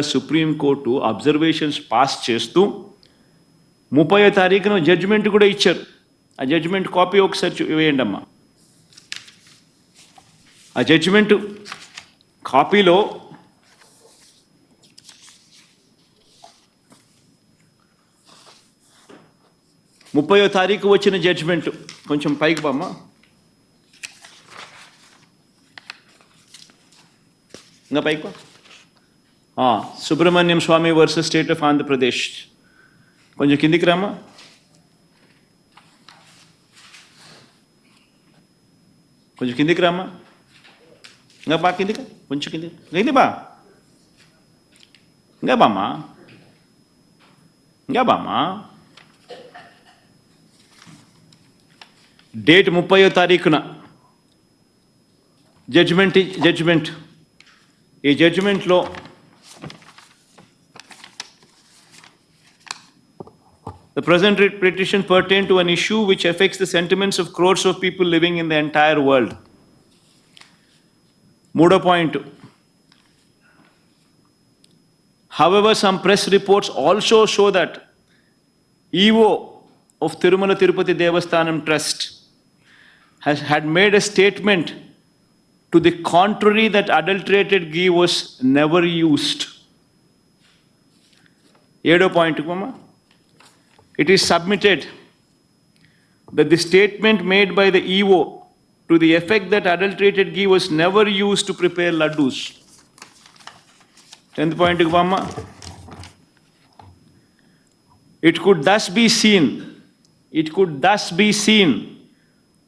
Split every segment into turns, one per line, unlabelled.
Supreme court observations pass చేస్తూ ముప్పై తారీఖున జడ్జిమెంట్ కూడా ఇచ్చారు. ఆ జడ్జిమెంట్ కాపీ ఒకసారి వేయండి అమ్మా. ఆ జడ్జిమెంట్ కాపీలో ముప్పయో తారీఖు వచ్చిన జడ్జిమెంట్ కొంచెం పైకి బామ్మ ఇంకా పైకి బా. Subrahmanyam Swamy versus state of Andhra Pradesh కొంచెం కిందికి రామా కొంచెం కిందికి రామా ఇంకా బా కిందికి కొంచెం కిందికి. కింది బా. ఇంకా బామ్మా. ఇంకా బామ్మా. డేట్ ముప్పయో తారీఖున. Judgement judgement. ఈ జడ్జిమెంట్లో The present writ petition pertain to an issue which affects the sentiments of crores of people living in the entire world. మూడో point However, some press reports also show that EO of Tirumala Tirupati Devasthanam Trust has had made a statement to the contrary that adulterated ghee was never used. ఏడో point అమ్మా it is submitted that the statement made by the EO to the effect that adulterated ghee was never used to prepare laddus. Tenth point, Gvama. It could thus be seen, it could thus be seen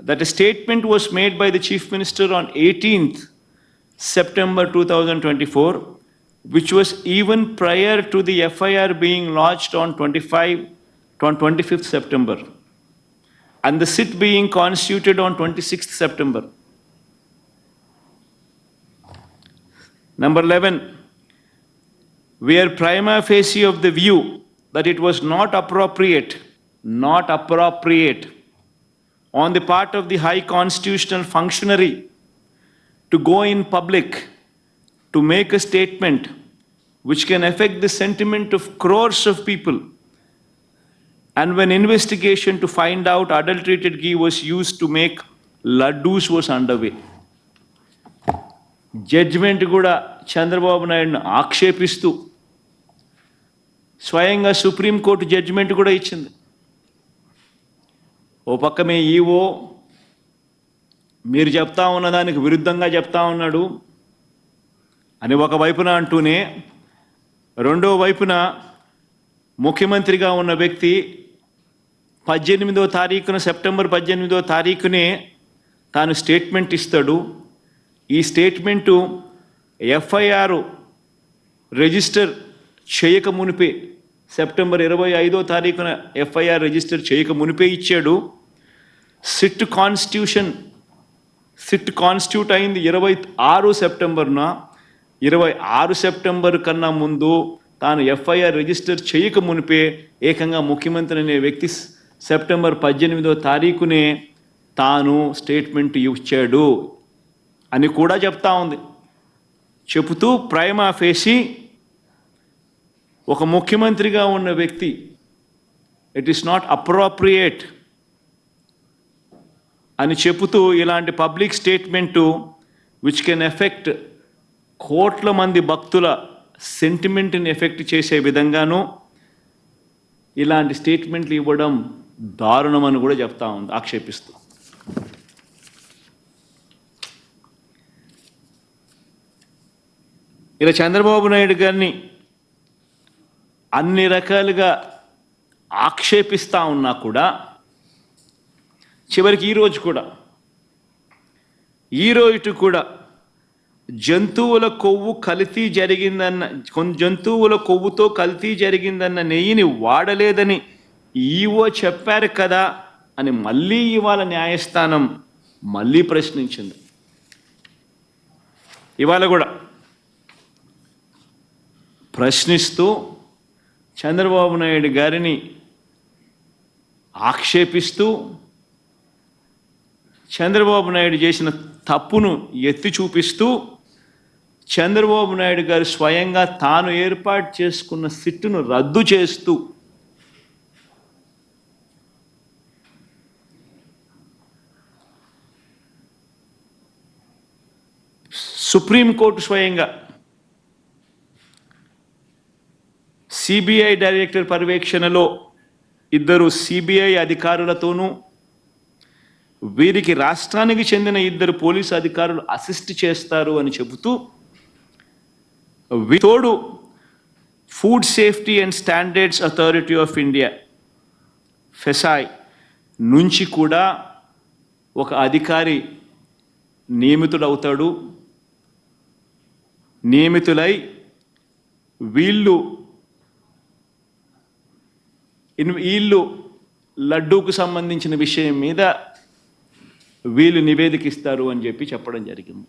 that a statement was made by the Chief Minister on 18th September 2024, which was even prior to the FIR being lodged on 25, on 25th September, and the sit being constituted on 26th September. Number 11, we are prima facie of the view that it was not appropriate, not appropriate on the part of the high constitutional functionary to go in public to make a statement which can affect the sentiment of crores of people. And when investigation to find out adulterated ghee was used to make laddus was underway. Judgement కూడా చంద్రబాబు నాయుడును ఆక్షేపిస్తూ స్వయంగా supreme court judgement కూడా ఇచ్చింది ఓ పక్క మీ EO మీరు చెప్తా ఉన్న దానికి విరుద్ధంగా చెప్తా ఉన్నాడు అని ఒక వైపున అంటూనే రెండో వైపున ముఖ్యమంత్రిగా ఉన్న వ్యక్తి పద్దెనిమిదో తారీఖున సెప్టెంబర్ పద్దెనిమిదో తారీఖునే తాను స్టేట్మెంట్ ఇస్తాడు. ఈ స్టేట్మెంటు ఎఫ్ఐఆర్ రిజిస్టర్ చేయక మునిపే సెప్టెంబర్ ఇరవై ఐదో తారీఖున ఎఫ్ఐఆర్ రిజిస్టర్ చేయక మునిపే ఇచ్చాడు. సిట్ కాన్స్టిట్యూషన్ సిట్ కాన్స్టిట్యూట్ అయింది ఇరవై ఆరు సెప్టెంబర్న. ఇరవై ఆరు సెప్టెంబర్ కన్నా ముందు తాను ఎఫ్ఐఆర్ రిజిస్టర్ చేయక మునిపే ఏకంగా ముఖ్యమంత్రి అనే వ్యక్తి సెప్టెంబర్ పద్దెనిమిదో తారీఖునే తాను స్టేట్మెంట్ ఇచ్చాడు అని కూడా చెప్తా ఉంది. చెబుతూ ప్రైమా ఫేసి ఒక ముఖ్యమంత్రిగా ఉన్న వ్యక్తి ఇట్ ఈస్ నాట్ అప్రోప్రియేట్ అని చెబుతూ ఇలాంటి public statement which can affect కోట్ల మంది భక్తుల సెంటిమెంట్ని ఎఫెక్ట్ చేసే విధంగాను ఇలాంటి స్టేట్మెంట్లు ఇవ్వడం దారుణం అని కూడా చెప్తా ఉంది ఆక్షేపిస్తూ. ఇలా చంద్రబాబు నాయుడు గారిని అన్ని రకాలుగా ఆక్షేపిస్తూ ఉన్నా కూడా చివరికి ఈరోజు కూడా ఈ రోజు కూడా జంతువుల కొవ్వు కల్తీ జరిగిందన్న కొన్ని జంతువుల కొవ్వుతో కల్తీ జరిగిందన్న నెయ్యిని వాడలేదని ఈవో చెప్పారు కదా అని మళ్ళీ ఇవాళ న్యాయస్థానం మళ్ళీ ప్రశ్నించింది. ఇవాళ కూడా ప్రశ్నిస్తూ చంద్రబాబు నాయుడు గారిని ఆక్షేపిస్తూ చంద్రబాబు నాయుడు చేసిన తప్పును ఎత్తి చూపిస్తూ చంద్రబాబు నాయుడు గారు స్వయంగా తాను ఏర్పాటు చేసుకున్న సిట్టును రద్దు చేస్తూ సుప్రీంకోర్టు స్వయంగా సిబిఐ డైరెక్టర్ పర్యవేక్షణలో ఇద్దరు సిబిఐ అధికారులతోనూ వీరికి రాష్ట్రానికి చెందిన ఇద్దరు పోలీసు అధికారులు అసిస్ట్ చేస్తారు అని చెబుతూ తోడు food safety and standards authority of India FSSAI నుంచి కూడా ఒక అధికారి నియమితుడవుతాడు. నియమితులై వీళ్ళు ఇన్- వీళ్ళు లడ్డూకు సంబంధించిన విషయం మీద వీళ్ళు నివేదిక ఇస్తారు అని చెప్పి చెప్పడం జరిగింది.